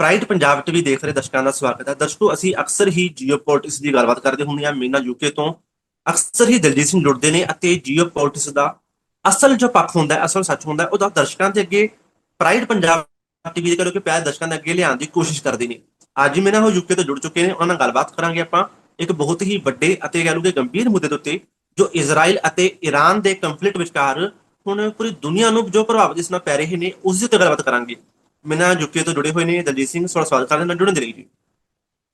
Pride Punjab TV ਦੇਖ ਰਹੇ ਦਰਸ਼ਕਾਂ ਦਾ ਸਵਾਗਤ ਹੈ। ਦਰਸ਼ਕੋ, ਅਸੀਂ ਅਕਸਰ ਹੀ ਜੀਓਪੋਲਿਟਿਕਸ ਦੀ ਗੱਲਬਾਤ ਕਰਦੇ ਹੁੰਦੇ ਹਾਂ। ਮੀਨਾ ਯੂਕੇ ਤੋਂ ਅਕਸਰ ਹੀ ਦਲਜੀਤ ਸਿੰਘ ਜੁੜਦੇ ਨੇ ਅਤੇ ਜੀਓਪੋਲਿਟਿਕਸ ਦਾ ਅਸਲ ਜੋ ਪੱਖ ਹੁੰਦਾ ਅਸਲ ਸੱਚ ਹੁੰਦਾ ਉਹਦਾ ਦਰਸ਼ਕਾਂ ਦੇ ਅੱਗੇ ਪ੍ਰਾਈਡ ਪੰਜਾਬ ਟੀਵੀ ਦੇ ਕਰੋ ਕਿ ਪਿਆਰ ਦਰਸ਼ਕਾਂ ਦੇ ਅੱਗੇ ਲਿਆਉਣ ਦੀ ਕੋਸ਼ਿਸ਼ ਕਰਦੇ ਨੇ। ਅੱਜ ਮੀਨਾ ਉਹ ਯੂਕੇ ਤੋਂ ਜੁੜ ਚੁੱਕੇ ਨੇ। ਉਹਨਾਂ ਨਾਲ ਗੱਲਬਾਤ ਕਰਾਂਗੇ ਆਪਾਂ ਇੱਕ ਬਹੁਤ ਹੀ ਵੱਡੇ ਅਤੇ ਕਹਿ ਲਓ ਗੰਭੀਰ ਮੁੱਦੇ ਦੇ ਉੱਤੇ, ਜੋ ਇਜ਼ਰਾਈਲ ਅਤੇ ਈਰਾਨ ਦੇ ਕੰਫਲਿਕਟ ਵਿਚਕਾਰ ਹੁਣ ਪੂਰੀ ਦੁਨੀਆ ਨੂੰ ਜੋ ਪ੍ਰਭਾਵ ਜਿਸ ਨਾਲ ਪੈ ਰਹੇ ਨੇ, ਉਸ ਦੇ ਉੱਤੇ ਗੱਲਬਾਤ ਕਰਾਂਗੇ। ਮੈਨਾਂ ਯੂਕੇ ਤੋਂ ਜੁੜੇ ਹੋਏ ਨੇ ਦਲਜੀਤ ਸਿੰਘ ਤੁਹਾਡਾ ਸਵਾਗਤ ਕਰਦੇ ਹਾਂ ਜੁੜਨ ਦੇ ਲਈ ਜੀ।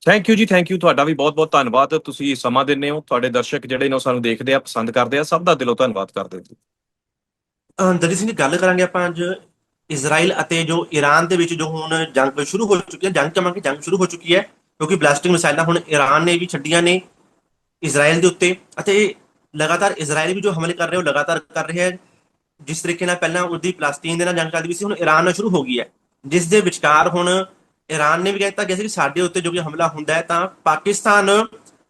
ਥੈਂਕ ਯੂ ਜੀ ਥੈਂਕ ਯੂ ਤੁਹਾਡਾ ਵੀ ਬਹੁਤ-ਬਹੁਤ ਧੰਨਵਾਦ। ਤੁਸੀਂ ਸਮਾਂ ਦਿੰਦੇ ਹੋ। ਤੁਹਾਡੇ ਦਰਸ਼ਕ ਜਿਹੜੇ ਨੇ ਉਹ ਸਾਨੂੰ ਦੇਖਦੇ ਆ ਪਸੰਦ ਕਰਦੇ ਆ। ਸਭ ਦਾ ਦਿਲੋਂ ਧੰਨਵਾਦ ਕਰਦੇ ਹਾਂ ਅਹ ਦਲਜੀਤ ਸਿੰਘ ਜੀ ਗੱਲ ਕਰਾਂਗੇ ਆਪਾਂ ਅੱਜ ਇਜ਼ਰਾਈਲ ਅਤੇ ਜੋ ਈਰਾਨ ਦੇ ਵਿੱਚ ਜੋ ਹੁਣ ਜੰਗ ਸ਼ੁਰੂ ਹੋ ਚੁੱਕੀ ਹੈ ਜੰਗ ਕਹਾਂਗੇ ਜੰਗ ਸ਼ੁਰੂ ਹੋ ਚੁੱਕੀ ਹੈ ਕਿਉਂਕਿ ਬਲਾਸਟਿੰਗ ਮਿਸਾਈਲਾਂ ਹੁਣ ਈਰਾਨ ਨੇ ਵੀ ਛੱਡੀਆਂ ਨੇ ਇਜ਼ਰਾਈਲ ਦੇ ਉੱਤੇ। ਅਤੇ ਲਗਾਤਾਰ ਇਜ਼ਰਾਈਲ ਵੀ ਜੋ ਹਮਲੇ ਕਰ ਰਿਹਾ ਉਹ ਲਗਾਤਾਰ ਕਰ ਰਿਹਾ ਹੈ। ਜਿਸ ਤਰੀਕੇ ਨਾਲ ਪਹਿਲਾਂ ਉਹਦੀ ਪਲਾਸਟੀਨ ਦੇ ਨਾਲ ਜੰਗ ਚੱਲਦੀ ਵੀ ਸੀ ਹੁਣ ਈਰਾਨ ਨਾਲ ਸ਼ੁਰੂ ਹੋ ਗਈ ਹੈ। ਜਿਸ ਦੇ ਵਿਚਕਾਰ ਹੁਣ ਈਰਾਨ ਨੇ ਵੀ ਕਹਿ ਦਿੱਤਾ ਗਿਆ ਸੀ ਕਿ ਸਾਡੇ ਉੱਤੇ ਜੋ ਵੀ ਹਮਲਾ ਹੁੰਦਾ ਹੈ ਤਾਂ ਪਾਕਿਸਤਾਨ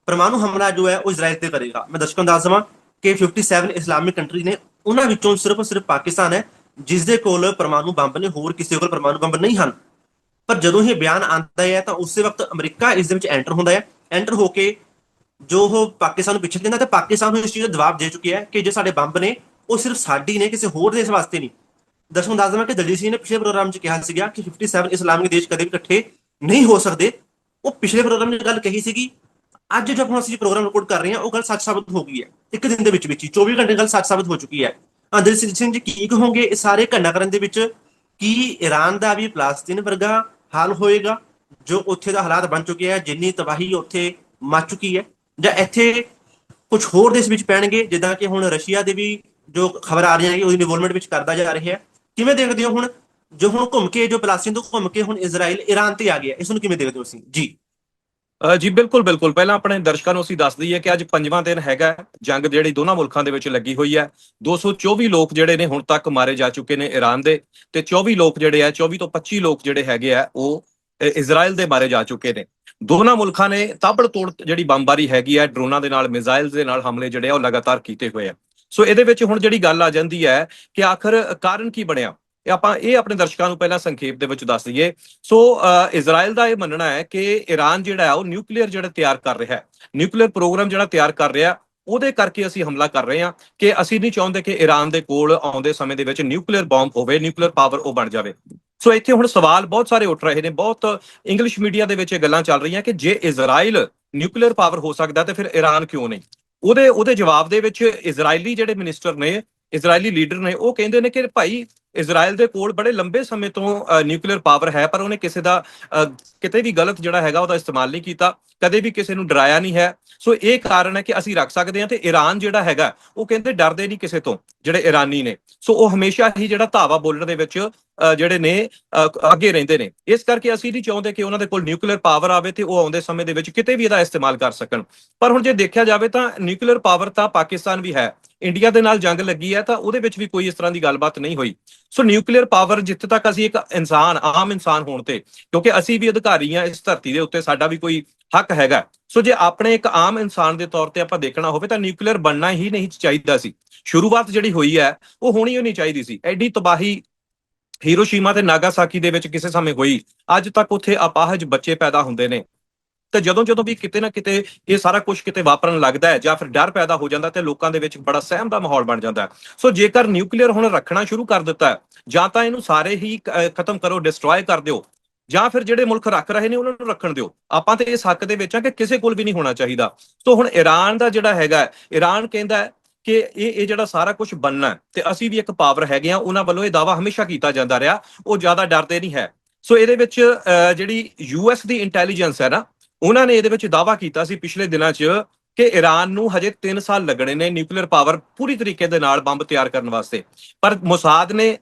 ਪਰਮਾਣੂ ਹਮਲਾ ਜੋ ਹੈ ਉਹ ਇਜ਼ਰਾਈਲ ਤੇ ਕਰੇਗਾ। ਮੈਂ ਦਰਸ਼ਕਾਂ ਨੂੰ ਦੱਸ ਦਵਾਂ ਕਿ 57 ਇਸਲਾਮਿਕ ਕੰਟਰੀ ਨੇ ਉਹਨਾਂ ਵਿੱਚੋਂ ਸਿਰਫ ਸਿਰਫ ਪਾਕਿਸਤਾਨ ਹੈ ਜਿਸ ਦੇ ਕੋਲ ਪਰਮਾਣੂ ਬੰਬ ਨੇ, ਹੋਰ ਕਿਸੇ ਕੋਲ ਪਰਮਾਣੂ ਬੰਬ ਨਹੀਂ ਹਨ। ਪਰ ਜਦੋਂ ਇਹ ਬਿਆਨ ਆਉਂਦਾ ਹੈ ਤਾਂ ਉਸੇ ਵਕਤ ਅਮਰੀਕਾ ਇਸ ਦੇ ਵਿੱਚ ਐਂਟਰ ਹੁੰਦਾ ਹੈ। ਐਂਟਰ ਹੋ ਕੇ ਜੋ ਉਹ ਪਾਕਿਸਤਾਨ ਨੂੰ ਪਿੱਛੇ ਦਿੰਦਾ ਤੇ ਪਾਕਿਸਤਾਨ ਨੂੰ ਇਸ ਚੀਜ਼ ਦਾ ਜਵਾਬ ਦੇ ਚੁੱਕੀ ਹੈ ਕਿ ਜੇ ਸਾਡੇ ਬੰਬ ਨੇ, ਉਹ ਸਿਰਫ ਸਾਡੀ ਨੇ, ਕਿਸੇ ਹੋਰ ਦੇਸ਼ ਵਾਸਤੇ ਨਹੀਂ। ਦਰਸ਼ਕ ਨੂੰ ਦੱਸ ਦਵਾਂ ਕਿ ਦਲਜੀਤ ਸਿੰਘ ਨੇ ਪਿਛਲੇ ਪ੍ਰੋਗਰਾਮ 'ਚ ਕਿਹਾ ਸੀਗਾ ਕਿ 57 ਇਸਲਾਮਿਕ ਦੇਸ਼ ਕਦੇ ਵੀ ਇਕੱਠੇ ਨਹੀਂ ਹੋ ਸਕਦੇ। ਉਹ ਪਿਛਲੇ ਪ੍ਰੋਗਰਾਮ 'ਚ ਗੱਲ ਕਹੀ ਸੀਗੀ, ਅੱਜ ਜਦ ਹੁਣ ਅਸੀਂ ਪ੍ਰੋਗਰਾਮ ਰਿਕਾਰਡ ਕਰ ਰਹੇ ਹਾਂ, ਉਹ ਗੱਲ ਸੱਚ ਸਾਬਤ ਹੋ ਗਈ ਹੈ, ਇੱਕ ਦਿਨ ਦੇ ਵਿੱਚ ਵਿੱਚ ਹੀ 24 ਘੰਟੇ ਗੱਲ ਸੱਚ ਸਾਬਤ ਹੋ ਚੁੱਕੀ ਹੈ। ਦਲਜੀਤ ਸਿੰਘ ਜੀ ਕੀ ਕਹੋਗੇ ਇਹ ਸਾਰੇ ਘਟਨਾਕ੍ਰਮ ਦੇ ਵਿੱਚ ਕੀ ਈਰਾਨ ਦਾ ਵੀ ਪਲਾਸਤੀਨ ਵਰਗਾ ਹਾਲ ਹੋਏਗਾ, ਜੋ ਉੱਥੇ ਦਾ ਹਾਲਾਤ ਬਣ ਚੁੱਕੇ ਹੈ ਜਿੰਨੀ ਤਬਾਹੀ ਉੱਥੇ ਮਚ ਚੁੱਕੀ ਹੈ, ਜਾਂ ਇੱਥੇ ਕੁਝ ਹੋਰ ਦੇਸ਼ ਵਿੱਚ ਪੈਣਗੇ, ਜਿੱਦਾਂ ਕਿ ਹੁਣ ਰਸ਼ੀਆ ਦੇ ਵੀ ਜੋ ਖਬਰ ਆ ਰਹੀਆਂ ਹੈ ਕਿ ਉਹਦੀ ਇਨਵੋਲਵਮੈਂਟ ਵਿੱਚ ਕਰਦਾ ਜਾ ਰਿਹਾ ਹੈ। ਕਿਵੇਂ ਦੇਖਦੇ ਹੋ ਹੁਣ? ਜੋ ਹੁਣ ਘੁੰਮ ਕੇ, ਜੋ ਪਲਾਸਟੀਨ ਤੋਂ ਘੁੰਮ ਕੇ ਹੁਣ ਇਜ਼ਰਾਈਲ ਈਰਾਨ ਤੇ ਆ ਗਿਆ, ਇਸ ਨੂੰ ਕਿਵੇਂ ਦੇਖਦੇ ਹੋ ਤੁਸੀਂ? ਜੀ। ਜੀ, ਬਿਲਕੁਲ ਬਿਲਕੁਲ। ਪਹਿਲਾਂ ਆਪਣੇ ਦਰਸ਼ਕਾਂ ਨੂੰ ਅਸੀਂ ਦੱਸ ਦਈਏ ਕਿ ਅੱਜ ਪੰਜਵਾਂ ਦਿਨ ਹੈਗਾ ਜੰਗ ਜਿਹੜੀ ਦੋਨਾਂ ਮੁਲਕਾਂ ਦੇ ਵਿੱਚ ਲੱਗੀ ਹੋਈ ਹੈ। 224 ਲੋਕ ਜਿਹੜੇ ਨੇ ਹੁਣ ਤੱਕ ਮਾਰੇ ਜਾ ਚੁੱਕੇ ਨੇ ਈਰਾਨ ਦੇ ਤੇ 24 ਲੋਕ ਜਿਹੜੇ ਆ 24 ਤੋਂ 25 ਲੋਕ ਜਿਹੜੇ ਹੈਗੇ ਆ, ਉਹ ਇਜ਼ਰਾਈਲ ਦੇ ਮਾਰੇ ਜਾ ਚੁੱਕੇ ਨੇ। ਦੋਨਾਂ ਮੁਲਕਾਂ ਨੇ ਤਾਬੜ ਤੋੜ ਜਿਹੜੀ ਬੰਬਾਰੀ ਹੈਗੀ ਹੈ, ਡਰੋਨਾਂ ਦੇ ਨਾਲ ਮਿਜ਼ਾਈਲਸ ਦੇ ਨਾਲ ਹਮਲੇ ਜਿਹੜੇ ਆ, ਉਹ ਲਗਾਤਾਰ ਕੀਤੇ ਹੋਏ ਆ। ਸੋ ਇਹਦੇ ਵਿੱਚ ਹੁਣ ਜਿਹੜੀ ਗੱਲ ਆ ਜਾਂਦੀ ਹੈ ਕਿ ਆਖਰ ਕਾਰਨ ਕੀ ਬਣਿਆ? ਆਪਾਂ ਇਹ ਆਪਣੇ ਦਰਸ਼ਕਾਂ ਨੂੰ ਪਹਿਲਾਂ ਸੰਖੇਪ ਦੇ ਵਿੱਚ ਦੱਸ ਦਈਏ। ਸੋ ਅ, ਇਜ਼ਰਾਈਲ ਦਾ ਇਹ ਮੰਨਣਾ ਹੈ ਕਿ ਈਰਾਨ ਜਿਹੜਾ ਹੈ ਉਹ ਨਿਊਕਲੀਅਰ ਜਿਹੜਾ ਤਿਆਰ ਕਰ ਰਿਹਾ ਹੈ ਨਿਊਕਲੀਅਰ ਪ੍ਰੋਗਰਾਮ ਜਿਹੜਾ ਤਿਆਰ ਕਰ ਰਿਹਾ ਉਹਦੇ ਕਰਕੇ ਅਸੀਂ ਹਮਲਾ ਕਰ ਰਹੇ ਹਾਂ ਕਿ ਅਸੀਂ ਨਹੀਂ ਚਾਹੁੰਦੇ ਕਿ ਈਰਾਨ ਦੇ ਕੋਲ ਆਉਂਦੇ ਸਮੇਂ ਦੇ ਵਿੱਚ ਨਿਊਕਲੀਅਰ ਬੰਬ ਹੋਵੇ ਨਿਊਕਲੀਅਰ ਪਾਵਰ ਉਹ ਬਣ ਜਾਵੇ। ਸੋ ਇੱਥੇ ਹੁਣ ਸਵਾਲ ਬਹੁਤ ਸਾਰੇ ਉੱਠ ਰਹੇ ਨੇ ਬਹੁਤ ਇੰਗਲਿਸ਼ ਮੀਡੀਆ ਦੇ ਵਿੱਚ ਇਹ ਗੱਲਾਂ ਚੱਲ ਰਹੀਆਂ ਕਿ ਜੇ ਇਜ਼ਰਾਈਲ ਨਿਊਕਲੀਅਰ ਪਾਵਰ ਹੋ ਸਕਦਾ ਤੇ ਫਿਰ ਈਰਾਨ ਕਿਉਂ ਨਹੀਂ? ਉਹਦੇ ਉਹਦੇ ਜਵਾਬ ਦੇ ਵਿੱਚ ਇਜ਼ਰਾਈਲੀ ਜਿਹੜੇ ਮਿਨਿਸਟਰ ਨੇ, ਇਜ਼ਰਾਈਲੀ ਲੀਡਰ ਨੇ, ਉਹ ਕਹਿੰਦੇ ਨੇ ਕਿ ਭਾਈ ਇਜ਼ਰਾਈਲ ਦੇ ਕੋਲ ਬੜੇ ਲੰਬੇ ਸਮੇਂ ਤੋਂ ਨਿਊਕਲੀਅਰ ਪਾਵਰ ਹੈ ਪਰ ਉਹਨੇ ਕਿਸੇ ਦਾ ਅ, ਕਿਤੇ ਵੀ ਗਲਤ ਜਿਹੜਾ ਹੈਗਾ ਉਹਦਾ ਇਸਤੇਮਾਲ ਨਹੀਂ ਕੀਤਾ ਕਦੇ ਵੀ ਕਿਸੇ ਨੂੰ ਡਰਾਇਆ ਨਹੀਂ ਹੈ। ਸੋ ਇਹ ਕਾਰਨ ਹੈ ਕਿ ਅਸੀਂ ਰੱਖ ਸਕਦੇ ਹਾਂ ਤੇ ਈਰਾਨ ਜਿਹੜਾ ਹੈਗਾ ਉਹ ਕਹਿੰਦੇ ਡਰਦੇ ਨਹੀਂ ਕਿਸੇ ਤੋਂ ਜਿਹੜੇ ਈਰਾਨੀ ਨੇ। ਸੋ ਉਹ ਹਮੇਸ਼ਾ ਹੀ ਜਿਹੜਾ ਧਾਵਾ ਬੋਲਣ ਦੇ ਵਿੱਚ ਅ, ਜਿਹੜੇ ਨੇ ਅ, ਅੱਗੇ ਰਹਿੰਦੇ ਨੇ। ਇਸ ਕਰਕੇ ਅਸੀਂ ਨਹੀਂ ਚਾਹੁੰਦੇ ਕਿ ਉਹਨਾਂ ਦੇ ਕੋਲ ਨਿਊਕਲੀਅਰ ਪਾਵਰ ਆਵੇ ਤੇ ਉਹ ਆਉਂਦੇ ਸਮੇਂ ਦੇ ਵਿੱਚ ਕਿਤੇ ਵੀ ਇਹਦਾ ਇਸਤੇਮਾਲ ਕਰ ਸਕਣ। ਪਰ ਹੁਣ ਜੇ ਦੇਖਿਆ ਜਾਵੇ ਤਾਂ ਨਿਊਕਲੀਅਰ ਪਾਵਰ ਤਾਂ ਪਾਕਿਸਤਾਨ ਵੀ ਹੈ। ਇੰਡੀਆ ਦੇ ਨਾਲ ਜੰਗ ਲੱਗੀ ਹੈ ਤਾਂ ਉਹਦੇ ਵਿੱਚ ਵੀ ਕੋਈ ਇਸ ਤਰ੍ਹਾਂ ਦੀ ਗੱਲਬਾਤ ਨਹੀਂ ਹੋਈ। ਸੋ ਨਿਊਕਲੀਅਰ ਪਾਵਰ ਜਿੱਥੇ ਤੱਕ ਅਸੀਂ ਇੱਕ ਇਨਸਾਨ, ਆਮ ਇਨਸਾਨ ਹੋਣ ਤੇ, ਕਿਉਂਕਿ ਅਸੀਂ ਵੀ ਅਧਿਕਾਰੀ ਹਾਂ ਇਸ ਧਰਤੀ ਦੇ ਉੱਤੇ, ਸਾਡਾ ਵੀ ਕੋਈ ਹੱਕ ਹੈਗਾ। ਸੋ ਜੇ ਆਪਣੇ ਇੱਕ ਆਮ ਇਨਸਾਨ ਦੇ ਤੌਰ ਤੇ ਆਪਾਂ ਦੇਖਣਾ ਹੋਵੇ, ਤਾਂ ਨਿਊਕਲੀਅਰ ਬਣਨਾ ਹੀ ਨਹੀਂ ਚਾਹੀਦਾ ਸੀ। ਸ਼ੁਰੂਆਤ ਜਿਹੜੀ ਹੋਈ ਹੈ, ਉਹ ਹੋਣੀ ਹੀ ਨਹੀਂ ਚਾਹੀਦੀ ਸੀ। ਐਡੀ ਤਬਾਹੀ ਹੀਰੋਸ਼ੀਮਾ ਤੇ ਨਾਗਾਸਾਕੀ ਦੇ ਵਿੱਚ ਕਿਸੇ ਸਮੇਂ ਹੋਈ। ਅੱਜ ਤੱਕ ਉੱਥੇ ਅਪਾਹਜ ਬੱਚੇ ਪੈਦਾ ਹੁੰਦੇ ਨੇ। ਤੇ ਜਦੋਂ ਜਦੋਂ ਵੀ ਕਿਤੇ ਨਾ ਕਿਤੇ ਇਹ ਸਾਰਾ ਕੁਝ ਕਿਤੇ ਵਾਪਰਨ ਲੱਗਦਾ ਹੈ ਜਾਂ ਫਿਰ ਡਰ ਪੈਦਾ ਹੋ ਜਾਂਦਾ ਤੇ ਲੋਕਾਂ ਦੇ ਵਿੱਚ ਬੜਾ ਸਹਿਮ ਦਾ ਮਾਹੌਲ ਬਣ ਜਾਂਦਾ ਸੋ ਜੇਕਰ ਨਿਊਕਲੀਅਰ ਹੁਣ ਰੱਖਣਾ ਸ਼ੁਰੂ ਕਰ ਦਿੱਤਾ ਹੈ ਜਾਂ ਤਾਂ ਇਹਨੂੰ ਸਾਰੇ ਹੀ ਖਤਮ ਕਰੋ ਡਿਸਟਰੋਏ ਕਰ ਦਿਓ ਜਾਂ ਫਿਰ ਜਿਹੜੇ ਮੁਲਕ ਰੱਖ ਰਹੇ ਨੇ ਉਹਨਾਂ ਨੂੰ ਰੱਖਣ ਦਿਓ। ਆਪਾਂ ਤੇ ਇਸ ਹੱਕ ਦੇ ਵਿੱਚ ਆ ਕਿ ਕਿਸੇ ਕੋਲ ਵੀ ਨਹੀਂ ਹੋਣਾ ਚਾਹੀਦਾ। ਸੋ ਹੁਣ ਈਰਾਨ ਦਾ ਜਿਹੜਾ ਹੈਗਾ ਈਰਾਨ ਕਹਿੰਦਾ ਹੈ ਕਿ ਇਹ ਇਹ ਜਿਹੜਾ ਸਾਰਾ ਕੁਝ ਬਣਨਾ ਹੈ ਤੇ ਅਸੀਂ ਵੀ ਇੱਕ ਪਾਵਰ ਹੈਗੇ ਆ ਉਹਨਾਂ ਵੱਲੋਂ ਇਹ ਦਾਵਾ ਹਮੇਸ਼ਾ ਕੀਤਾ ਜਾਂਦਾ ਰਿਹਾ ਉਹ ਜ਼ਿਆਦਾ ਡਰਦੇ ਨਹੀਂ ਹੈ। ਸੋ ਇਹਦੇ ਵਿੱਚ ਅਹ, ਜਿਹੜੀ ਯੂਐਸ ਦੀ ਇੰਟੈਲੀਜੈਂਸ ਹੈ ਨਾ ਉਹਨਾਂ ਨੇ ਇਹਦੇ ਵਿੱਚ ਦਾਵਾ ਕੀਤਾ ਸੀ ਪਿਛਲੇ ਦਿਨਾਂ 'ਚ ਕਿ ਈਰਾਨ ਨੂੰ ਹਜੇ 3 ਸਾਲ ਲੱਗਣੇ ਨੇ ਨਿਊਕਲੀਅਰ ਪਾਵਰ ਪੂਰੀ ਤਰੀਕੇ ਦੇ ਨਾਲ ਬੰਬ ਤਿਆਰ ਕਰਨ ਵਾਸਤੇ। ਪਰ ਮੁਸਾਦ ਨੇ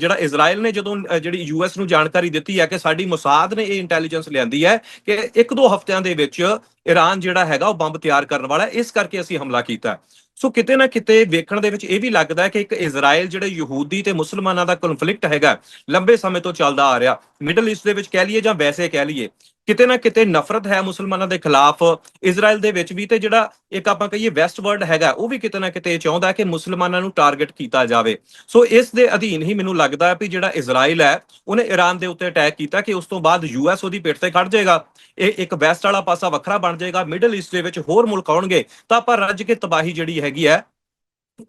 ਜਿਹੜਾ ਇਜ਼ਰਾਈਲ ਨੇ ਜਦੋਂ ਅਹ, ਜਿਹੜੀ ਯੂਐਸ ਨੂੰ ਜਾਣਕਾਰੀ ਦਿੱਤੀ ਹੈ ਕਿ ਸਾਡੀ ਮੁਸਾਦ ਨੇ ਇਹ ਇੰਟੈਲੀਜੈਂਸ ਲਿਆਂਦੀ ਹੈ ਕਿ ਇੱਕ ਦੋ ਹਫ਼ਤਿਆਂ ਦੇ ਵਿੱਚ ਈਰਾਨ ਜਿਹੜਾ ਹੈਗਾ ਉਹ ਬੰਬ ਤਿਆਰ ਕਰਨ ਵਾਲਾ ਇਸ ਕਰਕੇ ਅਸੀਂ ਹਮਲਾ ਕੀਤਾ ਸੋ ਕਿਤੇ ਨਾ ਕਿਤੇ ਵੇਖਣ ਦੇ ਵਿੱਚ ਇਹ ਵੀ ਲੱਗਦਾ ਹੈ ਕਿ ਇੱਕ ਇਜ਼ਰਾਈਲ ਜਿਹੜੇ ਯਹੂਦੀ ਤੇ ਮੁਸਲਮਾਨਾਂ ਦਾ ਕਨਫਲਿਕਟ ਹੈਗਾ ਲੰਬੇ ਸਮੇਂ ਤੋਂ ਚੱਲਦਾ ਆ ਰਿਹਾ। ਮਿਡਲ ਈਸਟ ਦੇ ਵਿੱਚ ਕਹਿ ਲਈਏ ਜਾਂ ਵੈਸੇ ਕਹਿ ਲਈਏ ਕਿਤੇ ਨਾ ਕਿਤੇ ਨਫ਼ਰਤ ਹੈ ਮੁਸਲਮਾਨਾਂ ਦੇ ਖਿਲਾਫ ਇਜ਼ਰਾਈਲ ਦੇ ਵਿੱਚ ਵੀ ਤੇ ਜਿਹੜਾ ਇੱਕ ਆਪਾਂ ਕਹੀਏ ਵੈਸਟ ਵਰਲਡ ਹੈਗਾ, ਉਹ ਵੀ ਕਿਤੇ ਨਾ ਕਿਤੇ ਇਹ ਚਾਹੁੰਦਾ ਕਿ ਮੁਸਲਮਾਨਾਂ ਨੂੰ ਟਾਰਗੇਟ ਕੀਤਾ ਜਾਵੇ। ਸੋ ਇਸ ਦੇ ਅਧੀਨ ਹੀ ਮੈਨੂੰ ਲੱਗਦਾ ਵੀ ਜਿਹੜਾ ਇਜ਼ਰਾਈਲ ਹੈ, ਉਹਨੇ ਈਰਾਨ ਦੇ ਉੱਤੇ ਅਟੈਕ ਕੀਤਾ ਕਿ ਉਸ ਤੋਂ ਬਾਅਦ ਯੂਐਸ ਉਹਦੀ ਪਿੱਠ ਤੇ ਖੜ ਜਾਏਗਾ। ਇਹ ਇੱਕ ਵੈਸਟ ਵਾਲਾ ਪਾਸਾ ਵੱਖਰਾ ਬਣ ਜਾਏਗਾ ਮਿਡਲ ਈਸਟ ਦੇ ਵਿੱਚ ਹੋਰ ਮੁਲਕ ਆਉਣਗੇ, ਤਾਂ ਆਪਾਂ ਰੱਜ ਕੇ ਤਬਾਹੀ ਜਿਹੜੀ ਹੈਗੀ ਹੈ,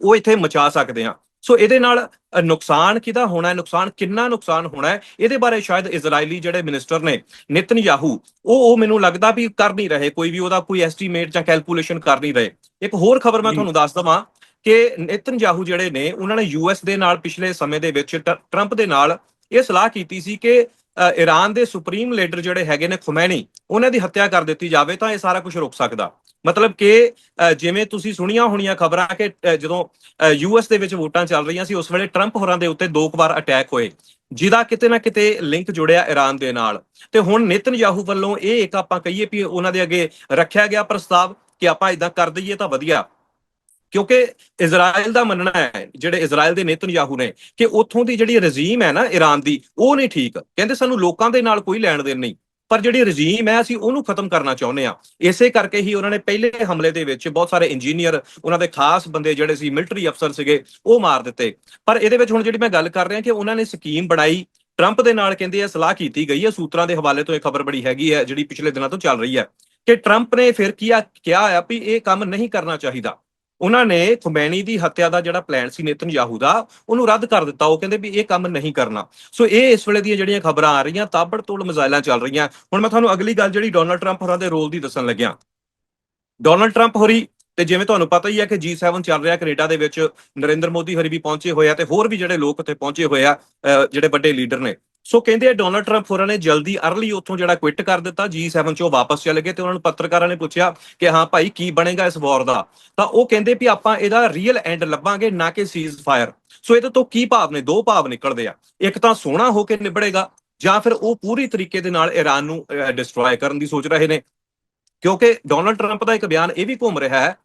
ਉਹ ਇੱਥੇ ਮਚਾ ਸਕਦੇ ਹਾਂ। ਸੋ ਇਹਦੇ ਨਾਲ ਨੁਕਸਾਨ ਕਿਹਦਾ ਹੋਣਾ ਹੈ? ਨੁਕਸਾਨ ਕਿੰਨਾ ਨੁਕਸਾਨ ਹੋਣਾ ਹੈ? ਇਹਦੇ ਬਾਰੇ ਸ਼ਾਇਦ ਇਜ਼ਰਾਈਲੀ ਜਿਹੜੇ ਮਿਨਿਸਟਰ ਨੇ ਨਿਤਨਯਾਹੂ ਉਹ ਉਹ ਮੈਨੂੰ ਲੱਗਦਾ ਵੀ ਕਰ ਨਹੀਂ ਰਹੇ ਕੋਈ ਵੀ ਉਹਦਾ ਕੋਈ ਐਸਟੀਮੇਟ ਜਾਂ ਕੈਲਕੂਲੇਸ਼ਨ ਕਰ ਨਹੀਂ ਰਹੇ। ਇੱਕ ਹੋਰ ਖਬਰ ਮੈਂ। ਤੁਹਾਨੂੰ ਦੱਸ ਦਵਾਂ ਕਿ ਨਿਤਨਯਾਹੂ ਜਿਹੜੇ ਨੇ ਉਹਨਾਂ ਨੇ ਯੂਐਸ ਦੇ ਨਾਲ ਪਿਛਲੇ ਸਮੇਂ ਦੇ ਵਿੱਚ ਟਰੰਪ ਦੇ ਨਾਲ ਇਹ ਸਲਾਹ ਕੀਤੀ ਸੀ ਕਿ ਈਰਾਨ ਦੇ ਸੁਪਰੀਮ ਲੀਡਰ ਜਿਹੜੇ ਹੈਗੇ ਨੇ ਖੁਮੈਨੀ ਉਹਨਾਂ ਦੀ ਹੱਤਿਆ ਕਰ ਦਿੱਤੀ ਜਾਵੇ ਤਾਂ ਇਹ ਸਾਰਾ ਕੁਝ ਰੁਕ ਸਕਦਾ। ਮਤਲਬ ਕਿ ਜਿਵੇਂ ਤੁਸੀਂ ਸੁਣੀਆਂ ਹੋਣੀਆਂ ਖਬਰਾਂ ਕਿ ਅ, ਜਦੋਂ ਯੂਐਸ ਦੇ ਵਿੱਚ ਵੋਟਾਂ ਚੱਲ ਰਹੀਆਂ ਸੀ ਉਸ ਵੇਲੇ ਟਰੰਪ ਹੋਰਾਂ ਦੇ ਉੱਤੇ ਦੋ ਕੁ ਵਾਰ ਅਟੈਕ ਹੋਏ ਜਿਹਦਾ ਕਿਤੇ ਨਾ ਕਿਤੇ ਲਿੰਕ ਜੁੜਿਆ ਈਰਾਨ ਦੇ ਨਾਲ। ਤੇ ਹੁਣ ਨਿਤਨਯਾਹੂ ਵੱਲੋਂ ਇਹ ਇੱਕ ਆਪਾਂ ਕਹੀਏ ਵੀ ਉਹਨਾਂ ਦੇ ਅੱਗੇ ਰੱਖਿਆ ਗਿਆ ਪ੍ਰਸਤਾਵ ਕਿ ਆਪਾਂ ਇਦਾਂ ਕਰ ਦਈਏ ਤਾਂ ਵਧੀਆ। ਕਿਉਂਕਿ ਇਜ਼ਰਾਈਲ ਦਾ ਮੰਨਣਾ ਹੈ, ਜਿਹੜੇ ਇਜ਼ਰਾਈਲ ਦੇ ਨੇਤਨਯਾਹੂ ਨੇ, ਕਿ ਉੱਥੋਂ ਦੀ ਜਿਹੜੀ ਰਜੀਮ ਹੈ ਨਾ ਈਰਾਨ ਦੀ, ਉਹ ਨਹੀਂ ਠੀਕ। ਕਹਿੰਦੇ ਸਾਨੂੰ ਲੋਕਾਂ ਦੇ ਨਾਲ ਕੋਈ ਲੈਣ ਦੇਣ ਨਹੀਂ। ਪਰ ਜਿਹੜੀ ਰਜੀਮ ਹੈ, ਅਸੀਂ ਉਹਨੂੰ ਖਤਮ ਕਰਨਾ ਚਾਹੁੰਦੇ ਆ ਇਸੇ ਕਰਕੇ ਹੀ ਉਹਨਾਂ ਨੇ ਪਹਿਲੇ ਹਮਲੇ ਦੇ ਵਿੱਚ ਬਹੁਤ ਸਾਰੇ ਇੰਜੀਨੀਅਰ, ਉਹਨਾਂ ਦੇ ਖਾਸ ਬੰਦੇ ਜਿਹੜੇ ਸੀ, ਮਿਲਟਰੀ ਅਫਸਰ ਸੀਗੇ, ਉਹ ਮਾਰ ਦਿੱਤੇ। ਪਰ ਇਹਦੇ ਵਿੱਚ ਹੁਣ ਜਿਹੜੀ ਮੈਂ ਗੱਲ ਕਰ ਰਿਹਾ ਕਿ ਉਹਨਾਂ ਨੇ ਸਕੀਮ ਬਣਾਈ। ਟਰੰਪ ਦੇ ਨਾਲ ਕਹਿੰਦੇ ਆ, ਸਲਾਹ ਕੀਤੀ ਗਈ ਹੈ ਸੂਤਰਾਂ ਦੇ ਹਵਾਲੇ ਤੋਂ ਇਹ ਖਬਰ ਬੜੀ ਹੈਗੀ ਹੈ ਜਿਹੜੀ ਪਿਛਲੇ ਦਿਨਾਂ ਤੋਂ ਚੱਲ ਰਹੀ ਹੈ ਕਿ ਟਰੰਪ ਨੇ ਫਿਰ ਕੀ ਆ, ਕਿਹਾ ਆ ਵੀ ਇਹ ਕੰਮ ਨਹੀਂ ਕਰਨਾ ਚਾਹੀਦਾ। ਉਹਨਾਂ ਨੇ ਖੁਮੈਨੀ ਦੀ ਹੱਤਿਆ ਦਾ ਜਿਹੜਾ ਪਲਾਨ ਸੀ ਨੇਤਨਯਾਹੂ ਦਾ, ਉਹਨੂੰ ਰੱਦ ਕਰ ਦਿੱਤਾ। ਉਹ ਕਹਿੰਦੇ ਵੀ ਇਹ ਕੰਮ ਨਹੀਂ ਕਰਨਾ। ਸੋ ਇਹ ਇਸ ਵੇਲੇ ਦੀਆਂ ਜਿਹੜੀਆਂ ਖਬਰਾਂ ਆ ਰਹੀਆਂ ਤਾਬੜਤੋੜ ਮਜ਼ਾਇਲਾਂ ਚੱਲ ਰਹੀਆਂ। ਹੁਣ ਮੈਂ ਤੁਹਾਨੂੰ ਅਗਲੀ ਗੱਲ ਜਿਹੜੀ ਡੋਨਲਡ ਟਰੰਪ ਹੋਰਾਂ ਦੇ ਰੋਲ ਦੀ ਦੱਸਣ ਲੱਗਿਆ। ਡੋਨਲਡ ਟਰੰਪ ਹੋਰੀ ਤੇ ਜਿਵੇਂ ਤੁਹਾਨੂੰ ਪਤਾ ਹੀ ਹੈ ਕਿ G7 ਚੱਲ ਰਿਹਾ ਕੈਨੇਡਾ ਦੇ ਵਿੱਚ, ਨਰਿੰਦਰ ਮੋਦੀ ਹਰੀ ਵੀ ਪਹੁੰਚੇ ਹੋਏ ਆ ਤੇ ਹੋਰ ਵੀ ਜਿਹੜੇ ਲੋਕ ਉੱਥੇ ਪਹੁੰਚੇ ਹੋਏ ਆ ਜਿਹੜੇ ਵੱਡੇ ਲੀਡਰ ਨੇ। ਸੋ ਕਹਿੰਦੇ ਡੋਨਲਡ ਟਰੰਪ ਹੋਰਾਂ ਨੇ ਜਲਦੀ ਅਰਲੀ ਉੱਥੋਂ ਜਿਹੜਾ ਕੁਇਟ ਕਰ ਦਿੱਤਾ G7 ਚੋਂ ਵਾਪਸ ਚਲੇ ਗਏ ਤੇ ਉਹਨਾਂ ਨੂੰ ਪੱਤਰਕਾਰਾਂ ਨੇ ਪੁੱਛਿਆ ਕਿ ਹਾਂ ਭਾਈ ਕੀ ਬਣੇਗਾ ਇਸ ਵਾਰ ਦਾ? ਤਾਂ ਉਹ ਕਹਿੰਦੇ ਵੀ ਆਪਾਂ ਇਹਦਾ ਰੀਅਲ ਐਂਡ ਲੱਭਾਂਗੇ, ਨਾ ਕਿ ਸੀਜ਼ ਫਾਇਰ ਸੋ ਇਹਦੇ ਤੋਂ ਕੀ ਭਾਵ ਨੇ? ਦੋ ਭਾਵ ਨਿਕਲਦੇ ਆ। ਇੱਕ ਤਾਂ ਸੋਹਣਾ ਹੋ ਕੇ ਨਿਬੜੇਗਾ ਜਾਂ ਫਿਰ ਉਹ ਪੂਰੀ ਤਰੀਕੇ ਦੇ ਨਾਲ ਈਰਾਨ ਨੂੰ ਡਿਸਟਰੋਏ ਕਰਨ ਦੀ ਸੋਚ ਰਹੇ ਨੇ। ਕਿਉਂਕਿ ਡੋਨਲਡ ਟਰੰਪ ਦਾ ਇੱਕ ਬਿਆਨ ਇਹ ਵੀ ਘੁੰਮ ਰਿਹਾ ਹੈ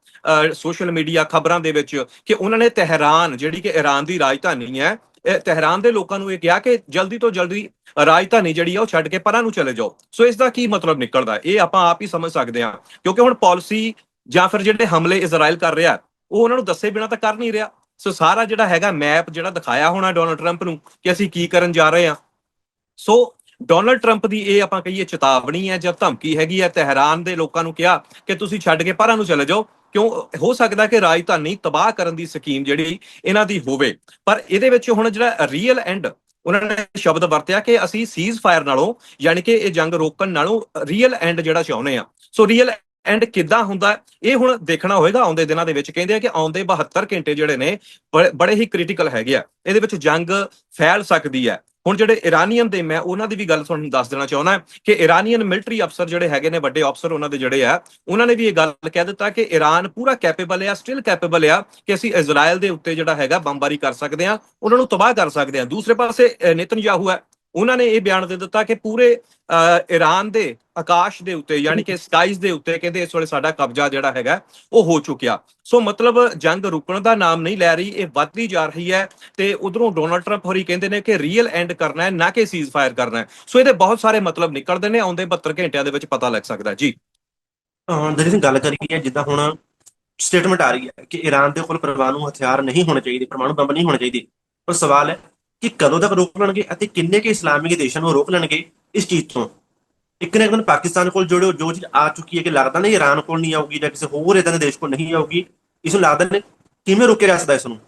ਸੋਸ਼ਲ ਮੀਡੀਆ ਖਬਰਾਂ ਦੇ ਵਿੱਚ ਕਿ ਉਹਨਾਂ ਨੇ ਤਹਿਰਾਨ, ਜਿਹੜੀ ਕਿ ਈਰਾਨ ਦੀ ਰਾਜਧਾਨੀ ਹੈ, ਇਹ ਤਹਿਰਾਨ ਦੇ ਲੋਕਾਂ ਨੂੰ ਇਹ ਕਿਹਾ ਕਿ ਜਲਦੀ ਤੋਂ ਜਲਦੀ ਰਾਜਧਾਨੀ ਜਿਹੜੀ ਆ ਉਹ ਛੱਡ ਕੇ ਪਰਾਂ ਨੂੰ ਚਲੇ ਜਾਓ। ਸੋ ਇਸ ਦਾ ਕੀ ਮਤਲਬ ਨਿਕਲਦਾ? ਇਹ ਆਪਾਂ ਆਪ ਹੀ ਸਮਝ ਸਕਦੇ ਹਾਂ। ਕਿਉਂਕਿ ਹੁਣ ਪਾਲਿਸੀ ਜਾਂ ਫਿਰ ਜਿਹੜੇ ਹਮਲੇ ਇਜ਼ਰਾਈਲ ਕਰ ਰਿਹਾ, ਉਹ ਉਹਨਾਂ ਨੂੰ ਦੱਸੇ ਬਿਨਾ ਤਾਂ ਕਰ ਨਹੀਂ ਰਿਹਾ। ਸੋ ਸਾਰਾ ਜਿਹੜਾ ਹੈਗਾ ਮੈਪ ਜਿਹੜਾ ਦਿਖਾਇਆ ਹੋਣਾ ਡੋਨਲਡ ਟਰੰਪ ਨੂੰ ਕਿ ਅਸੀਂ ਕੀ ਕਰਨ ਜਾ ਰਹੇ ਹਾਂ। ਸੋ ਡੋਨਲਡ ਟਰੰਪ ਦੀ ਇਹ ਆਪਾਂ ਕਹੀਏ ਚੇਤਾਵਨੀ ਹੈ ਜਾਂ ਧਮਕੀ ਹੈਗੀ ਹੈ, ਤਹਿਰਾਨ ਦੇ ਲੋਕਾਂ ਨੂੰ ਕਿਹਾ ਕਿ ਤੁਸੀਂ ਛੱਡ ਕੇ ਪਰਾਂ ਨੂੰ ਚਲੇ ਜਾਓ। ਕਿਉਂ? ਹੋ ਸਕਦਾ ਕਿ ਰਾਜਧਾਨੀ ਤਬਾਹ ਕਰਨ ਦੀ ਸਕੀਮ ਜਿਹੜੀ ਇਹਨਾਂ ਦੀ ਹੋਵੇ। ਪਰ ਇਹਦੇ ਵਿੱਚ ਹੁਣ ਜਿਹੜਾ ਰੀਅਲ ਐਂਡ ਉਹਨਾਂ ਨੇ ਸ਼ਬਦ ਵਰਤਿਆ ਕਿ ਅਸੀਂ ਸੀਜ਼ ਫਾਇਰ ਨਾਲੋਂ, ਯਾਨੀ ਕਿ ਇਹ ਜੰਗ ਰੋਕਣ ਨਾਲੋਂ ਰੀਅਲ ਐਂਡ ਜਿਹੜਾ ਚਾਹੁੰਦੇ ਆ ਸੋ ਰੀਅਲ ਐਂਡ ਕਿੱਦਾਂ ਹੁੰਦਾ ਇਹ ਹੁਣ ਦੇਖਣਾ ਹੋਏਗਾ, ਆਉਂਦੇ ਦਿਨਾਂ ਦੇ ਵਿੱਚ ਕਹਿੰਦੇ ਆ ਕਿ ਆਉਂਦੇ 72 ਘੰਟੇ ਜਿਹੜੇ ਨੇ, ਬੜੇ- ਬੜੇ ਹੀ ਕ੍ਰਿਟੀਕਲ ਹੈਗੇ ਆ। ਇਹਦੇ ਵਿੱਚ ਜੰਗ ਫੈਲ ਸਕਦੀ ਹੈ। ਹੁਣ ਜਿਹੜੇ ਇਰਾਨੀਅਨ ਦੇ ਮੈਂ ਉਹਨਾਂ ਦੀ ਵੀ ਗੱਲ ਤੁਹਾਨੂੰ ਦੱਸ ਦੇਣਾ ਚਾਹੁੰਦਾ ਕਿ ਇਰਾਨੀਅਨ ਮਿਲਟਰੀ ਅਫਸਰ ਜਿਹੜੇ ਹੈਗੇ ਨੇ ਵੱਡੇ ਅਫਸਰ ਉਹਨਾਂ ਦੇ ਜਿਹੜੇ ਆ ਉਹਨਾਂ ਨੇ ਵੀ ਇਹ ਗੱਲ ਕਹਿ ਦਿੱਤਾ ਕਿ ਈਰਾਨ ਪੂਰਾ ਕੈਪੇਬਲ ਆ ਸਟਿਲ ਕੈਪੇਬਲ ਆ ਕਿ ਅਸੀਂ ਇਜ਼ਰਾਈਲ ਦੇ ਉੱਤੇ ਜਿਹੜਾ ਹੈਗਾ ਬੰਬਾਰੀ ਕਰ ਸਕਦੇ ਆ ਉਹਨਾਂ ਨੂੰ ਤਬਾਹ ਕਰ ਸਕਦੇ ਆ ਦੂਸਰੇ ਪਾਸੇ ਅਹ, ਨੇਤਨਯਾਹੂ ਹੈ ਉਹਨਾਂ ਨੇ ਇਹ ਬਿਆਨ ਦੇ ਦਿੱਤਾ ਕਿ ਪੂਰੇ ਈਰਾਨ ਦੇ ਆਕਾਸ਼ ਦੇ ਉੱਤੇ ਯਾਨੀ ਕਿ ਸਕਾਈਜ਼ ਦੇ ਉੱਤੇ ਕਹਿੰਦੇ ਇਸ ਵੇਲੇ ਸਾਡਾ ਕਬਜ਼ਾ ਜਿਹੜਾ ਹੈਗਾ, ਉਹ ਹੋ ਚੁੱਕਿਆ। ਸੋ ਮਤਲਬ ਜੰਗ ਰੁਕਣ ਦਾ ਨਾਮ ਨਹੀਂ ਲੈ ਰਹੀ, ਇਹ ਵੱਧਦੀ ਜਾ ਰਹੀ ਹੈ ਤੇ ਉਧਰੋਂ ਡੋਨਲਡ ਟਰੰਪ ਹੋਰੀ ਕਹਿੰਦੇ ਨੇ ਕਿ ਰੀਅਲ ਐਂਡ ਕਰਨਾ ਹੈ, ਨਾ ਕਿ ਸੀਜ਼ ਫਾਇਰ ਕਰਨਾ ਹੈ। ਸੋ ਇਹਦੇ ਬਹੁਤ ਸਾਰੇ ਮਤਲਬ ਨਿਕਲਦੇ ਨੇ, ਆਉਂਦੇ 72 ਘੰਟਿਆਂ ਦੇ ਵਿੱਚ ਪਤਾ ਲੱਗ ਸਕਦਾ ਹੈ। ਜੀ। ਜਿਹੜੀ ਗੱਲ ਕਰੀਏ ਜਿੱਦਾਂ ਹੁਣ ਸਟੇਟਮੈਂਟ ਆ ਰਹੀ ਹੈ ਕਿ ਈਰਾਨ ਦੇ ਕੋਲ ਪਰਮਾਣੂ ਹਥਿਆਰ ਨਹੀਂ ਹੋਣੇ ਚਾਹੀਦੇ, ਪਰਮਾਣੂ ਬੰਬ ਨਹੀਂ ਹੋਣੇ ਚਾਹੀਦੇ। ਪਰ ਸਵਾਲ ਹੈ ਕਿ ਕਦੋਂ ਤੱਕ ਰੋਕ ਲੈਣਗੇ ਅਤੇ ਕਿੰਨੇ ਕੇ ਇਸਲਾਮਿਕ ਦੇਸ਼ਾਂ ਨੂੰ ਰੋਕ ਲੈਣਗੇ ਇਸ ਚੀਜ਼ ਤੋਂ? ਇੱਕ ਨਾ ਇੱਕ ਦਿਨ ਪਾਕਿਸਤਾਨ ਕੋਲ ਜੋ ਜੋ ਚੀਜ਼ ਆ ਚੁੱਕੀ ਹੈ ਕਿ ਲੱਗਦਾ ਨਹੀਂ ਈਰਾਨ ਕੋਲ ਨਹੀਂ ਆਊਗੀ ਜਾਂ ਕਿਸੇ ਹੋਰ ਇਦਾਂ ਦੇ ਦੇਸ਼ ਕੋਲ ਨਹੀਂ ਆਊਗੀ ਇਸ ਨੂੰ ਲੱਗਦਾ ਨੇ ਕਿਵੇਂ ਰੋਕਿਆ ਜਾ ਸਕਦਾ ਇਸ ਨੂੰ?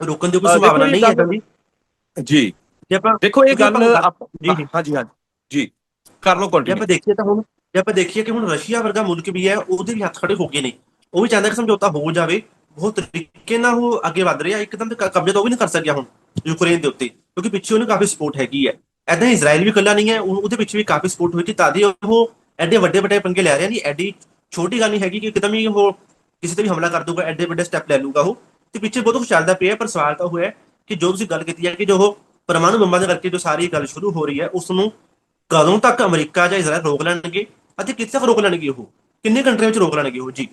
ਰੋਕਣ ਦੀ ਕੋਈ ਸੰਭਾਵਨਾ ਨਹੀਂ ਹੈ ਜੀ। ਜੀ ਆਪਾਂ ਦੇਖੋ ਇਹ ਗੱਲ ਜੀ, ਜੀ। ਹਾਂਜੀ ਹਾਂਜੀ। ਜੀ। ਕਰ ਲਓ ਜੇ ਕੰਟੀਨਿਊ ਆਪਾਂ ਦੇਖੀਏ ਤਾਂ ਹੁਣ ਜੇ ਆਪਾਂ ਦੇਖੀਏ ਕਿ ਹੁਣ ਰਸ਼ੀਆ ਵਰਗਾ ਮੁਲਕ ਵੀ ਹੈ ਉਹਦੇ ਵੀ ਹੱਥ ਖੜੇ ਹੋ ਗਏ ਨੇ। ਉਹ ਵੀ ਚਾਹੁੰਦਾ ਕਿ ਸਮਝੌਤਾ ਹੋ ਜਾਵੇ। ਬਹੁਤ ਤਰੀਕੇ ਨਾਲ ਉਹ ਅੱਗੇ ਵਧ ਰਿਹਾ ਇੱਕਦਮ ਕਬਜ਼ਾ ਤਾਂ ਉਹ ਵੀ ਨਹੀਂ ਕਰ ਸਕਿਆ ਹੁਣ। ਯੂਕਰੇਨ ਦੇ ਉੱਤੇ, ਕਿਉਂਕਿ ਪਿੱਛੇ ਉਹਨੂੰ ਕਾਫੀ ਸਪੋਰਟ ਹੈਗੀ ਹੈ। ਐਦਾਂ ਇਜ਼ਰਾਈਲ ਵੀ ਇਕੱਲਾ ਨਹੀਂ ਹੈ, ਉਹ- ਉਹਦੇ ਪਿੱਛੇ ਵੀ ਕਾਫੀ ਸਪੋਰਟ ਹੋਈ ਕਿ ਤਾਦੀ ਉਹ ਐਡੇ ਵੱਡੇ ਵੱਡੇ ਪੰਗੇ ਲੈ ਰਿਹਾ ਨਹੀਂ, ਐਡੀ ਛੋਟੀ ਗੱਲ ਨਹੀਂ ਹੈਗੀ ਕਿ ਇੱਕਦਮ ਹੀ ਉਹ ਕਿਸੇ ਤੇ ਵੀ ਹਮਲਾ ਕਰ ਦੂਗਾ ਐਡੇ ਵੱਡੇ ਸਟੈਪ ਲੈ ਲੂਗਾ ਉਹ। ਤੇ ਪਿੱਛੇ ਬਹੁਤ ਕੁਝ ਚੱਲਦਾ ਪਿਆ, ਪਰ ਸਵਾਲ ਤਾਂ ਹੋਇਆ ਕਿ ਜੋ ਤੁਸੀਂ ਗੱਲ ਕੀਤੀ ਹੈ ਕਿ ਜੋ ਉਹ ਪਰਮਾਣੂ ਬੰਬਾਂ ਦੇ ਕਰਕੇ ਜੋ ਸਾਰੀ ਗੱਲ ਸ਼ੁਰੂ ਹੋ ਰਹੀ ਹੈ ਉਸ ਨੂੰ ਕਦੋਂ ਤੱਕ ਅਮਰੀਕਾ ਜਾਂ ਇਜ਼ਰਾਈਲ ਰੋਕ ਲੈਣਗੇ ਅਤੇ ਕਿੱਥੇ ਤੱਕ ਰੋਕ ਲੈਣਗੇ ਉਹ? ਕਿੰਨੇ ਕੰਟਰੀਆਂ ਵਿੱਚ ਰੋਕ ਲੈਣਗੇ ਉਹ? ਜੀ।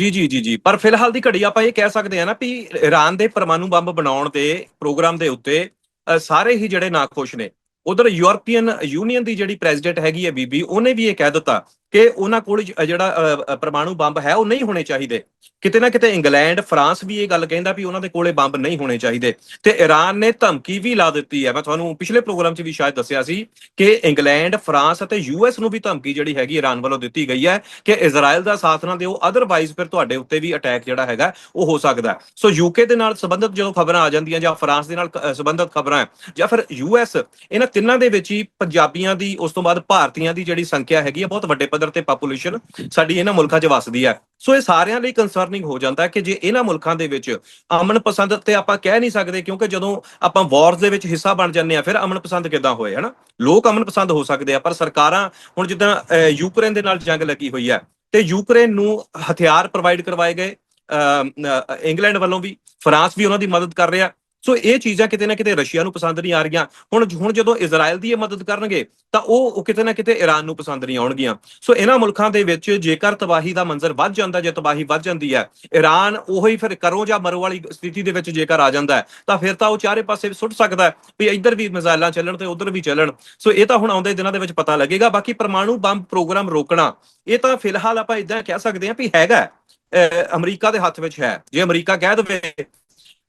ਜੀ ਜੀ ਜੀ ਜੀ। ਪਰ ਫਿਲਹਾਲ ਦੀ ਘੜੀ ਆਪਾਂ ਇਹ ਕਹਿ ਸਕਦੇ ਹਾਂ ਨਾ ਵੀ ਈਰਾਨ ਦੇ ਪਰਮਾਣੂ ਬੰਬ ਬਣਾਉਣ ਦੇ ਪ੍ਰੋਗਰਾਮ ਦੇ ਉੱਤੇ ਅ, ਸਾਰੇ ਹੀ ਜਿਹੜੇ ਨਾਖੁਸ਼ ਨੇ। ਉਧਰ ਯੂਰਪੀਅਨ ਯੂਨੀਅਨ ਦੀ ਜਿਹੜੀ ਪ੍ਰੈਜ਼ੀਡੈਂਟ ਹੈਗੀ ਹੈ ਬੀਬੀ ਉਹਨੇ ਵੀ ਇਹ ਕਹਿ ਦਿੱਤਾ ਕਿ ਉਹਨਾਂ ਕੋਲ ਜਿਹੜਾ ਅ, ਪਰਮਾਣੂ ਬੰਬ ਹੈ ਉਹ ਨਹੀਂ ਹੋਣੇ ਚਾਹੀਦੇ। ਕਿਤੇ ਨਾ ਕਿਤੇ ਇੰਗਲੈਂਡ ਫਰਾਂਸ ਵੀ ਇਹ ਗੱਲ ਕਹਿੰਦਾ ਵੀ ਉਹਨਾਂ ਦੇ ਕੋਲੇ ਬੰਬ ਨਹੀਂ ਹੋਣੇ ਚਾਹੀਦੇ। ਤੇ ਈਰਾਨ ਨੇ ਧਮਕੀ ਵੀ ਲਾ ਦਿੱਤੀ ਹੈ। ਮੈਂ ਤੁਹਾਨੂੰ ਪਿਛਲੇ ਪ੍ਰੋਗਰਾਮ 'ਚ ਵੀ ਸ਼ਾਇਦ ਦੱਸਿਆ ਸੀ ਕਿ ਇੰਗਲੈਂਡ ਫਰਾਂਸ ਅਤੇ ਯੂਐਸ ਨੂੰ ਵੀ ਧਮਕੀ ਜਿਹੜੀ ਹੈਗੀ ਈਰਾਨ ਵੱਲੋਂ ਦਿੱਤੀ ਗਈ ਹੈ ਕਿ ਇਜ਼ਰਾਈਲ ਦਾ ਸਾਥ ਨਾ ਦਿਓ ਅਦਰਵਾਈਜ਼ ਫਿਰ ਤੁਹਾਡੇ ਉੱਤੇ ਵੀ ਅਟੈਕ ਜਿਹੜਾ ਹੈਗਾ ਉਹ ਹੋ ਸਕਦਾ ਸੋ ਯੂਕੇ ਦੇ ਨਾਲ ਸੰਬੰਧਿਤ ਜਦੋਂ ਖਬਰਾਂ ਆ ਜਾਂਦੀਆਂ ਜਾਂ ਫਰਾਂਸ ਦੇ ਨਾਲ ਸੰਬੰਧਿਤ ਖਬਰਾਂ ਜਾਂ ਫਿਰ ਯੂਐਸ ਇਹਨਾਂ ਤਿੰਨਾਂ ਦੇ ਵਿੱਚ ਹੀ ਪੰਜਾਬੀਆਂ ਦੀ ਉਸ ਤੋਂ ਬਾਅਦ ਭਾਰਤੀਆਂ ਦੀ ਜਿਹੜੀ ਸੰਖਿਆ ਹੈਗੀ ਹੈ ਬਹੁਤ ਵੱਡੇ ਪੱਧਰ ਤੇ ਪਾਪੂਲੇਸ਼ਨ ਸਾਡੀ ਇਹਨਾਂ ਮੁਲਕਾਂ 'ਚ ਵਸਦੀ ਹੈ। ਸੋ ਇਹ ਸਾਰਿਆਂ ਲਈ ਕੰਸਰਨਿੰਗ ਹੋ ਜਾਂਦਾ ਕਿ ਜੇ ਇਹਨਾਂ ਮੁਲਕਾਂ ਦੇ ਵਿੱਚ ਅਮਨ ਪਸੰਦ ਤੇ ਆਪਾਂ ਕਹਿ ਨਹੀਂ ਸਕਦੇ ਕਿਉਂਕਿ ਜਦੋਂ ਆਪਾਂ ਵਾਰਸ ਦੇ ਵਿੱਚ ਹਿੱਸਾ ਬਣ ਜਾਂਦੇ ਆ ਫਿਰ ਅਮਨ ਪਸੰਦ ਕਿੱਦਾਂ ਹੋਏ ਹਨਾ? ਲੋਕ ਅਮਨ ਪਸੰਦ ਹੋ ਸਕਦੇ ਆ ਪਰ ਸਰਕਾਰਾਂ ਹੁਣ ਜਿੱਦਾਂ ਯੂਕਰੇਨ ਦੇ ਨਾਲ ਜੰਗ ਲੱਗੀ ਹੋਈ ਹੈ। ਤੇ ਯੂਕਰੇਨ ਨੂੰ ਹਥਿਆਰ ਪ੍ਰੋਵਾਈਡ ਕਰਵਾਏ ਗਏ ਅਹ, ਇੰਗਲੈਂਡ ਵੱਲੋਂ ਵੀ ਫਰਾਂਸ ਵੀ ਉਹਨਾਂ ਦੀ ਮਦਦ ਕਰ ਰਿਹਾ। ਸੋ ਇਹ ਚੀਜ਼ਾਂ ਕਿਤੇ ਨਾ ਕਿਤੇ ਰਸ਼ੀਆ ਨੂੰ ਪਸੰਦ ਨਹੀਂ ਆ ਰਹੀਆਂ। ਹੁਣ ਹੁਣ ਜਦੋਂ ਇਜ਼ਰਾਈਲ ਦੀ ਇਹ ਮਦਦ ਕਰਨਗੇ, ਤਾਂ ਉਹ ਕਿਤੇ ਨਾ ਕਿਤੇ ਈਰਾਨ ਨੂੰ ਪਸੰਦ ਨਹੀਂ ਆਉਣਗੀਆਂ। ਸੋ ਇਹਨਾਂ ਮੁਲਕਾਂ ਦੇ ਵਿੱਚ ਜੇਕਰ ਤਬਾਹੀ ਦਾ ਮੰਜ਼ਰ ਵੱਧ ਜਾਂਦਾ ਜੇ ਤਬਾਹੀ ਵੱਧ ਜਾਂਦੀ ਹੈ ਈਰਾਨ ਉਹੀ ਫਿਰ ਕਰੋ ਜਾਂ ਮਰੋ ਵਾਲੀ ਸਥਿਤੀ ਦੇ ਵਿੱਚ ਜੇਕਰ ਆ ਜਾਂਦਾ ਤਾਂ ਫਿਰ ਤਾਂ ਉਹ ਚਾਰੇ ਪਾਸੇ ਸੁੱਟ ਸਕਦਾ ਹੈ ਵੀ ਇੱਧਰ ਵੀ ਮਿਜ਼ਾਈਲਾਂ ਚੱਲਣ ਤੇ ਉੱਧਰ ਵੀ ਚੱਲਣ। ਸੋ ਇਹ ਤਾਂ ਹੁਣ ਆਉਂਦੇ ਦਿਨਾਂ ਦੇ ਵਿੱਚ ਪਤਾ ਲੱਗੇਗਾ। ਬਾਕੀ ਪਰਮਾਣੂ ਬੰਬ ਪ੍ਰੋਗਰਾਮ ਰੋਕਣਾ, ਇਹ ਤਾਂ ਫਿਲਹਾਲ ਆਪਾਂ ਇਦਾਂ ਕਹਿ ਸਕਦੇ ਹਾਂ ਵੀ ਹੈਗਾ ਅਹ ਅਮਰੀਕਾ ਦੇ ਹੱਥ ਵਿੱਚ ਹੈ। ਜੇ ਅਮਰੀਕਾ ਕਹਿ ਦੇਵੇ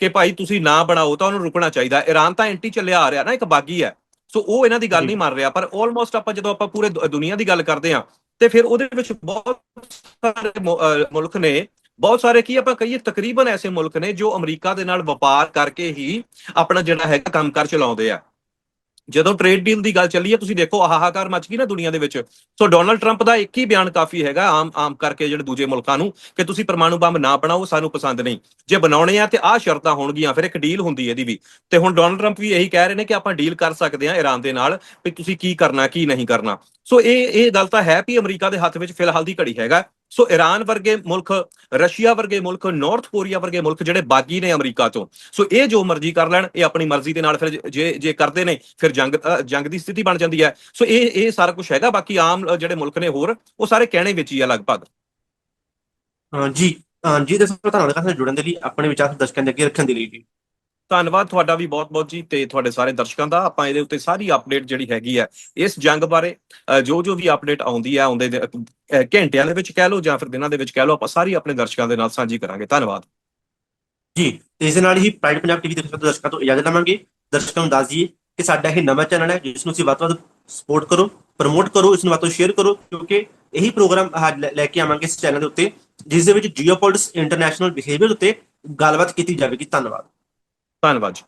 ਕਿ ਭਾਈ ਤੁਸੀਂ ਨਾ ਬਣਾਓ ਤਾਂ ਉਹਨੂੰ ਰੁਕਣਾ ਚਾਹੀਦਾ। ਈਰਾਨ ਤਾਂ ਐਂਟੀ ਚੱਲਿਆ ਆ ਰਿਹਾ ਨਾ ਇੱਕ ਬਾਗੀ ਹੈ। ਸੋ ਉਹ ਇਹਨਾਂ ਦੀ ਗੱਲ। ਨਹੀਂ ਮੰਨ ਰਿਹਾ ਪਰ ਆਲਮੋਸਟ ਆਪਾਂ ਜਦੋਂ ਆਪਾਂ ਪੂਰੇ ਦੁਨੀਆ ਦੀ ਗੱਲ ਕਰਦੇ ਹਾਂ ਤੇ ਫਿਰ ਉਹਦੇ ਵਿੱਚ ਬਹੁਤ ਸਾਰੇ ਮੁਲਕ ਨੇ ਬਹੁਤ ਸਾਰੇ ਕੀ ਆਪਾਂ ਕਹੀਏ ਤਕਰੀਬਨ ਐਸੇ ਮੁਲਕ ਨੇ ਜੋ ਅਮਰੀਕਾ ਦੇ ਨਾਲ ਵਪਾਰ ਕਰਕੇ ਹੀ ਆਪਣਾ ਜਿਹੜਾ ਹੈਗਾ ਕੰਮਕਾਰ ਚਲਾਉਂਦੇ ਆ। ਜਦੋਂ ਟ੍ਰੇਡ ਡੀਲ ਦੀ ਗੱਲ ਚੱਲੀ ਹੈ, ਤੁਸੀਂ ਦੇਖੋ ਹਾਹਾਕਾਰ ਮਚ ਗਈ ਨਾ ਦੁਨੀਆ ਦੇ ਵਿੱਚ। ਸੋ ਡੋਨਲਡ ਟਰੰਪ ਦਾ ਇੱਕ ਹੀ ਬਿਆਨ ਕਾਫੀ ਹੈਗਾ ਆਮ ਆਮ ਕਰਕੇ ਜਿਹੜੇ ਦੂਜੇ ਮੁਲਕਾਂ ਨੂੰ ਕਿ ਤੁਸੀਂ ਪਰਮਾਣੂ ਬੰਬ ਨਾ ਬਣਾਓ, ਸਾਨੂੰ ਪਸੰਦ ਨਹੀਂ। ਜੇ ਬਣਾਉਣੇ ਆ ਤੇ ਆਹ ਸ਼ਰਤਾਂ ਹੋਣਗੀਆਂ, ਫਿਰ ਇੱਕ ਡੀਲ ਹੁੰਦੀ ਹੈ ਇਹਦੀ ਵੀ। ਤੇ ਹੁਣ ਡੋਨਲਡ ਟਰੰਪ ਵੀ ਇਹੀ ਕਹਿ ਰਹੇ ਨੇ ਕਿ ਆਪਾਂ ਡੀਲ ਕਰ ਸਕਦੇ ਹਾਂ ਈਰਾਨ ਦੇ ਨਾਲ ਵੀ ਤੁਸੀਂ ਕੀ ਕਰਨਾ, ਕੀ ਨਹੀਂ ਕਰਨਾ। ਸੋ ਇਹ ਇਹ ਗੱਲ ਤਾਂ ਹੈ ਵੀ ਅਮਰੀਕਾ ਦੇ ਹੱਥ ਵਿੱਚ ਫਿਲਹਾਲ ਦੀ ਘੜੀ ਹੈਗਾ। ਸੋ ਈਰਾਨ ਵਰਗੇ ਮੁਲਕ ਰਸ਼ੀਆ ਵਰਗੇ ਮੁਲਕ ਨਾਰਥ ਕੋਰੀਆ ਵਰਗੇ ਮੁਲਕ ਜਿਹੜੇ ਬਾਗੀ ਨੇ ਅਮਰੀਕਾ ਤੋਂ ਸੋ ਇਹ ਜੋ ਮਰਜ਼ੀ ਕਰ ਲੈਣ, ਇਹ ਆਪਣੀ ਮਰਜ਼ੀ ਦੇ ਨਾਲ ਫਿਰ ਜੇ ਜੇ ਕਰਦੇ ਨੇ, ਫਿਰ ਜੰਗ ਜੰਗ ਦੀ ਸਥਿਤੀ ਬਣ ਜਾਂਦੀ ਹੈ। ਸੋ ਇਹ ਇਹ ਸਾਰਾ ਕੁਝ ਹੈਗਾ। ਬਾਕੀ ਆਮ ਜਿਹੜੇ ਮੁਲਕ ਨੇ ਹੋਰ, ਉਹ ਸਾਰੇ ਕਹਿਣੇ ਵਿੱਚ ਹੀ ਆ ਲਗਭਗ। ਅਹ ਜੀ ਅਹ ਜੀ, ਦੱਸੋ ਧੰਨਵਾਦ ਕਰਦੇ ਜੁੜਨ ਦੇ ਲਈ ਆਪਣੇ ਵਿਚਾਰ ਦਰਸ਼ਕਾਂ ਦੇ ਅੱਗੇ ਰੱਖਣ ਦੇ ਲਈ ਜੀ। ਧੰਨਵਾਦ ਤੁਹਾਡਾ ਵੀ ਬਹੁਤ-ਬਹੁਤ ਜੀ ਤੇ ਤੁਹਾਡੇ ਸਾਰੇ ਦਰਸ਼ਕਾਂ ਦਾ। ਆਪਾਂ ਇਹਦੇ ਉੱਤੇ ਸਾਰੀ ਅਪਡੇਟ ਜਿਹੜੀ ਹੈਗੀ ਹੈ, ਇਸ ਜੰਗ ਬਾਰੇ ਜੋ ਜੋ ਵੀ ਅਪਡੇਟ ਆਉਂਦੀ ਹੈ, ਆਉਂਦੇ ਘੰਟਿਆਂ ਦੇ ਵਿੱਚ ਕਹਿ ਲਓ ਜਾਂ ਫਿਰ ਦਿਨਾਂ ਦੇ ਵਿੱਚ ਕਹਿ ਲਓ, ਆਪਾਂ ਸਾਰੀ ਆਪਣੇ ਦਰਸ਼ਕਾਂ ਦੇ ਨਾਲ ਸਾਂਝੀ ਕਰਾਂਗੇ। ਧੰਨਵਾਦ। ਜੀ ਤੇ ਇਸ ਦੇ ਨਾਲ ਹੀ ਪ੍ਰਾਈਡ ਪੰਜਾਬ ਟੀਵੀ ਦੇ ਦਰਸ਼ਕਾਂ ਤੋਂ ਇਜਾਜ਼ਤ ਲਵਾਂਗੇ। ਦਰਸ਼ਕਾਂ ਨੂੰ ਦੱਸ ਦਈਏ ਕਿ ਸਾਡਾ ਇਹ ਨਵਾਂ ਚੈਨਲ ਹੈ, ਜਿਸ ਨੂੰ ਅਸੀਂ ਵੱਧ ਤੋਂ ਵੱਧ ਸਪੋਰਟ ਕਰੋ ਪ੍ਰਮੋਟ ਕਰੋ, ਇਸ ਨੂੰ ਵੱਧ ਤੋਂ ਸ਼ੇਅਰ ਕਰੋ, ਕਿਉਂਕਿ ਇਹੀ ਪ੍ਰੋਗਰਾਮ ਆਹ ਲੈ ਲੈ ਕੇ ਆਵਾਂਗੇ ਇਸ ਚੈਨਲ ਦੇ ਉੱਤੇ, ਜਿਸ ਦੇ ਵਿੱਚ ਜੀਓਪੋਲਿਟਿਕਸ ਇੰਟਰਨੈਸ਼ਨਲ ਬਿਹੇਵੀਅਰ ਉੱਤੇ ਗੱਲਬਾਤ ਕੀਤੀ ਜਾਵੇਗੀ। ਧੰਨਵਾਦ। ਧੰਨਵਾਦ ਜੀ